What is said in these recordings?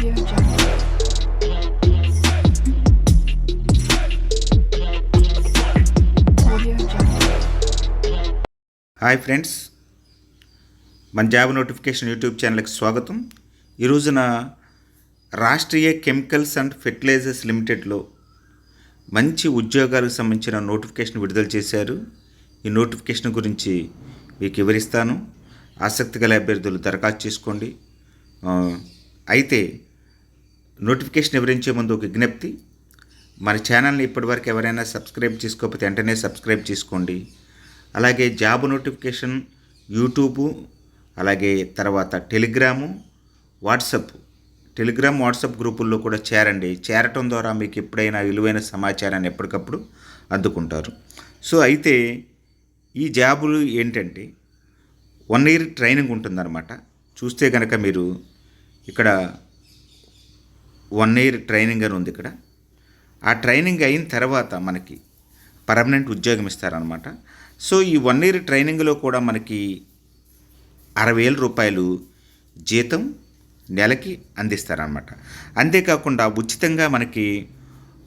Hi friends మన job notification YouTube ఛానల్కి స్వాగతం. ఈ రోజున రాష్ట్రీయ కెమికల్స్ అండ్ ఫెర్టిలైజర్స్ లిమిటెడ్లో మంచి ఉద్యోగాలకు సంబంధించిన నోటిఫికేషన్ విడుదల చేశారు. ఈ నోటిఫికేషన్ గురించి మీకు వివరిస్తాను. ఆసక్తి గల అభ్యర్థులు దరఖాస్తు చేసుకోండి. అయితే నోటిఫికేషన్ వివరించే ముందు ఒక విజ్ఞప్తి. మన ఛానల్ని ఇప్పటివరకు ఎవరైనా సబ్స్క్రైబ్ చేసుకోకపోతే వెంటనే సబ్స్క్రైబ్ చేసుకోండి. అలాగే జాబ్ నోటిఫికేషన్ యూట్యూబు అలాగే తర్వాత టెలిగ్రాము వాట్సప్. టెలిగ్రామ్ వాట్సాప్ గ్రూపుల్లో కూడా చేరండి. చేరటం ద్వారా మీకు ఎప్పుడైనా విలువైన సమాచారాన్ని ఎప్పటికప్పుడు అందుకుంటారు. సో అయితే ఈ జాబులు ఏంటంటే వన్ ఇయర్ ట్రైనింగ్ ఉంటుందన్నమాట. చూస్తే కనుక మీరు ఇక్కడ వన్ ఇయర్ ట్రైనింగ్ అని ఉంది ఇక్కడ. ఆ ట్రైనింగ్ అయిన తర్వాత మనకి పర్మనెంట్ ఉద్యోగం ఇస్తారనమాట సో ఈ వన్ ఇయర్ ట్రైనింగ్లో కూడా మనకి అరవై వేల రూపాయలు జీతం నెలకి అందిస్తారనమాట అంతేకాకుండా ఉచితంగా మనకి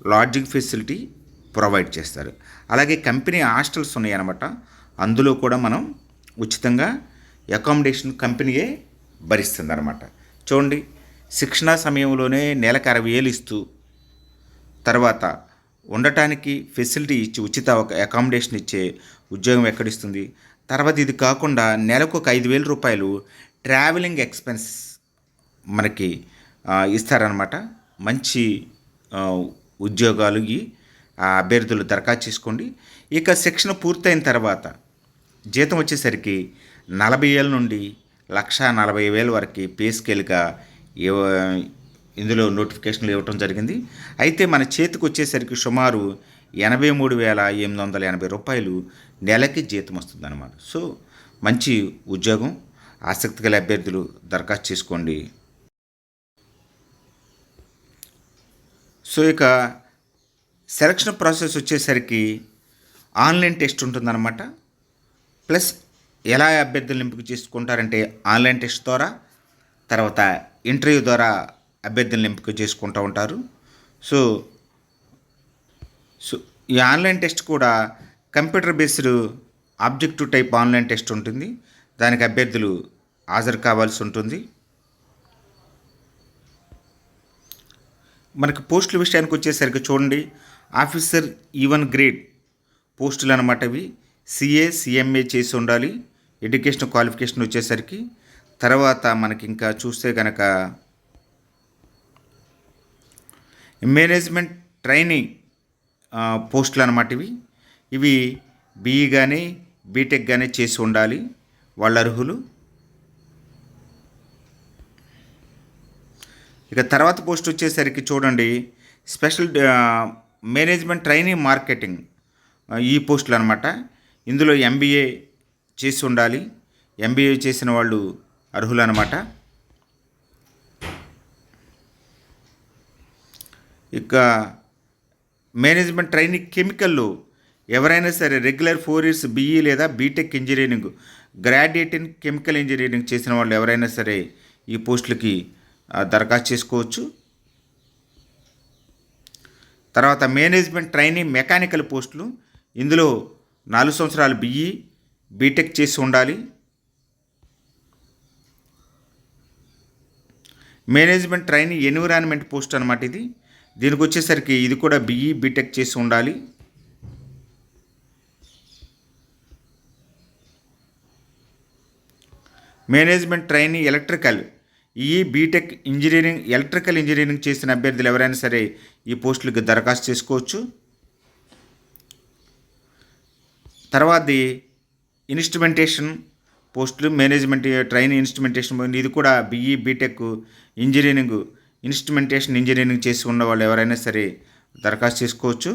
లాడ్జింగ్ ఫెసిలిటీ ప్రొవైడ్ చేస్తారు. అలాగే కంపెనీ హాస్టల్స్ ఉన్నాయన్నమాట. అందులో కూడా మనం ఉచితంగా అకామిడేషన్ కంపెనీయే భరిస్తుంది అనమాట చూడండి. శిక్షణా సమయంలోనే నెలకు అరవై వేలు ఇస్తూ తర్వాత ఉండటానికి ఫెసిలిటీ ఇచ్చి ఉచిత ఒక అకామిడేషన్ ఇచ్చే ఉద్యోగం ఎక్కడిస్తుంది? తర్వాత ఇది కాకుండా నెలకు ఒక ఐదు వేల రూపాయలు ట్రావెలింగ్ ఎక్స్పెన్స్ మనకి ఇస్తారనమాట మంచి ఉద్యోగాలు ఈ ఆ అభ్యర్థులు దరఖాస్తు చేసుకోండి. ఇక శిక్షణ పూర్తయిన తర్వాత జీతం వచ్చేసరికి నలభై ఏళ్ళ నుండి లక్ష నలభై వేల వరకు పే స్కేల్గా ఇందులో నోటిఫికేషన్లు ఇవ్వటం జరిగింది. అయితే మన చేతికి వచ్చేసరికి సుమారు ఎనభై మూడు వేల ఎనిమిది వందల ఎనభై రూపాయలు నెలకి జీతం వస్తుందన్నమాట. సో మంచి ఉద్యోగం ఆసక్తి గల అభ్యర్థులు దరఖాస్తు చేసుకోండి. సో ఇక సెలక్షన్ ప్రాసెస్ వచ్చేసరికి ఆన్లైన్ టెస్ట్ ఉంటుందన్నమాట. ప్లస్ ఎలా అభ్యర్థులను ఎంపిక చేసుకుంటారంటే ఆన్లైన్ టెస్ట్ ద్వారా తర్వాత ఇంటర్వ్యూ ద్వారా అభ్యర్థులను ఎంపిక చేసుకుంటూ ఉంటారు. సో సో ఈ ఆన్లైన్ టెస్ట్ కూడా computer based objective type online test ఉంటుంది. దానికి అభ్యర్థులు హాజరు కావాల్సి ఉంటుంది. మనకి పోస్టుల విషయానికి వచ్చేసరికి చూడండి. ఆఫీసర్ ఈవెన్ గ్రేడ్ పోస్టులు అనమాట ఇవి సిఏ సిఎంఏ చేసి ఉండాలి. ఎడ్యుకేషన్ క్వాలిఫికేషన్ వచ్చేసరికి తర్వాత మనకి ఇంకా చూస్తే కనుక మేనేజ్మెంట్ ట్రైనింగ్ పోస్టులు అనమాట ఇవి. ఇవి బీఈ కానీ బీటెక్ కానీ చేసి ఉండాలి వాళ్ళ అర్హులు. ఇక తర్వాత పోస్ట్ వచ్చేసరికి చూడండి స్పెషల్ మేనేజ్మెంట్ ట్రైనింగ్ మార్కెటింగ్ ఈ పోస్టులు అనమాట ఇందులో ఎంబీఏ చేసి ఉండాలి. ఎంబీఏ చేసిన వాళ్ళు అర్హులు అనమాట ఇక మేనేజ్మెంట్ ట్రైనింగ్ కెమికల్లో. ఎవరైనా సరే రెగ్యులర్ ఫోర్ ఇయర్స్ బీఈ లేదా BTech engineering graduate in chemical engineering చేసిన వాళ్ళు ఎవరైనా సరే ఈ పోస్టులకి దరఖాస్తు చేసుకోవచ్చు. తర్వాత మేనేజ్మెంట్ ట్రైనింగ్ మెకానికల్ పోస్టులు. ఇందులో నాలుగు సంవత్సరాలు బీఈ బీటెక్ చేసి ఉండాలి. మేనేజ్మెంట్ ట్రైనింగ్ ఎన్విరాన్మెంట్ పోస్ట్ అనమాట ఇది. దీనికి వచ్చేసరికి ఇది కూడా బీఈ బీటెక్ చేసి ఉండాలి. Management training electrical. ఈ బీటెక్ ఇంజనీరింగ్ ఎలక్ట్రికల్ ఇంజనీరింగ్ చేసిన అభ్యర్థులు ఎవరైనా సరే ఈ పోస్టులకు దరఖాస్తు చేసుకోవచ్చు. తర్వాతది ఇన్స్ట్రుమెంటేషన్ పోస్టులు మేనేజ్మెంట్ ట్రైనింగ్ ఇన్స్ట్రుమెంటేషన్ పోయింది. ఇది కూడా BE BTech engineering instrumentation engineering చేసి ఉన్న వాళ్ళు ఎవరైనా సరే దరఖాస్తు చేసుకోవచ్చు.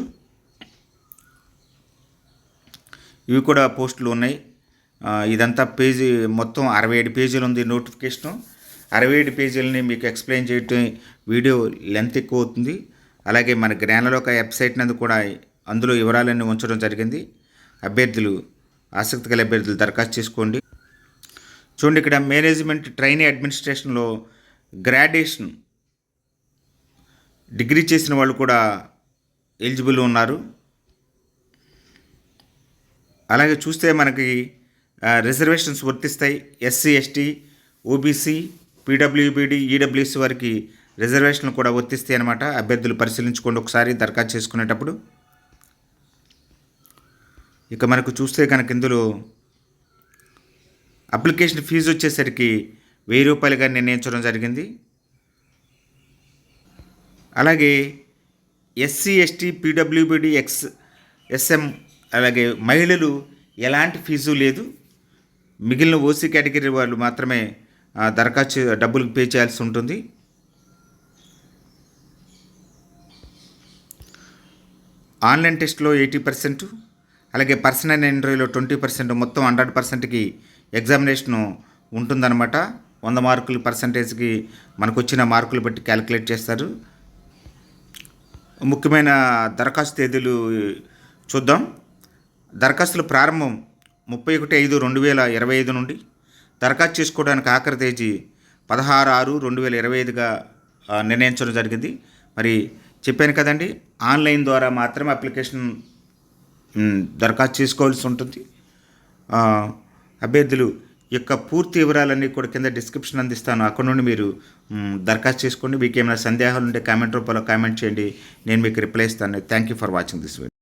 ఇవి కూడా పోస్టులు ఉన్నాయి. ఇదంతా పేజీ మొత్తం అరవై ఏడు పేజీలు ఉంది నోటిఫికేషను. అరవై ఏడు పేజీలని మీకు ఎక్స్ప్లెయిన్ చేయటం వీడియో లెంత్ ఎక్కువ అవుతుంది. అలాగే మన జ్ఞానలోక వెబ్సైట్ నందు కూడా అందులో వివరాలన్నీ ఉంచడం జరిగింది. అభ్యర్థులు ఆసక్తి గల అభ్యర్థులు దరఖాస్తు చేసుకోండి. చూడండి ఇక్కడ మేనేజ్మెంట్ ట్రైనీ అడ్మినిస్ట్రేషన్లో గ్రాడ్యుయేషన్ డిగ్రీ చేసిన వాళ్ళు కూడా ఎలిజిబుల్ ఉన్నారు. అలాగే చూస్తే మనకి రిజర్వేషన్స్ వర్తిస్తాయి. ఎస్సీ ఎస్టీ ఓబీసీ పీడబ్ల్యూబీడి ఈడబ్ల్యూసీ వారికి రిజర్వేషన్లు కూడా వర్తిస్తాయి అనమాట అభ్యర్థులు పరిశీలించుకోండి ఒకసారి దరఖాస్తు చేసుకునేటప్పుడు. ఇక మనకు చూస్తే కనుక ఇందులో అప్లికేషన్ ఫీజు వచ్చేసరికి వెయ్యి రూపాయలుగా నిర్ణయించడం జరిగింది. అలాగే ఎస్సీ ఎస్టీ పీడబ్ల్యూబీడి ఎక్స్ ఎస్ఎం అలాగే మహిళలు ఎలాంటి ఫీజు లేదు. మిగిలిన ఓసీ కేటగిరీ వాళ్ళు మాత్రమే దరఖాస్తు డబ్బులు పే చేయాల్సి ఉంటుంది. ఆన్లైన్ టెస్ట్లో ఎయిటీ పర్సెంట్ అలాగే పర్సనల్ ఇంటర్వ్యూలో ట్వంటీ పర్సెంట్ మొత్తం హండ్రెడ్ పర్సెంట్కి ఎగ్జామినేషను ఉంటుందన్నమాట. వంద మార్కులు పర్సంటేజ్కి మనకు వచ్చిన మార్కులు బట్టి క్యాలిక్యులేట్ చేస్తారు. ముఖ్యమైన దరఖాస్తు తేదీలు చూద్దాం. దరఖాస్తుల ప్రారంభం ముప్పై ఒకటి ఐదు రెండు వేల ఇరవై ఐదు నుండి దరఖాస్తు చేసుకోవడానికి ఆఖరి తేదీ పదహారు ఆరు రెండు వేల ఇరవై ఐదుగా నిర్ణయించడం జరిగింది. మరి చెప్పాను కదండి ఆన్లైన్ ద్వారా మాత్రమే అప్లికేషన్ దరఖాస్తు చేసుకోవాల్సి ఉంటుంది. అభ్యర్థులు యొక్క పూర్తి వివరాలన్నీ కూడా కింద డిస్క్రిప్షన్ అందిస్తాను. అక్కడ నుండి మీరు దరఖాస్తు చేసుకోండి. మీకు ఏమైనా సందేహాలు ఉంటే కామెంట్ రూపంలో కామెంట్ చేయండి. నేను మీకు రిప్లై ఇస్తాను. Thank you for watching this video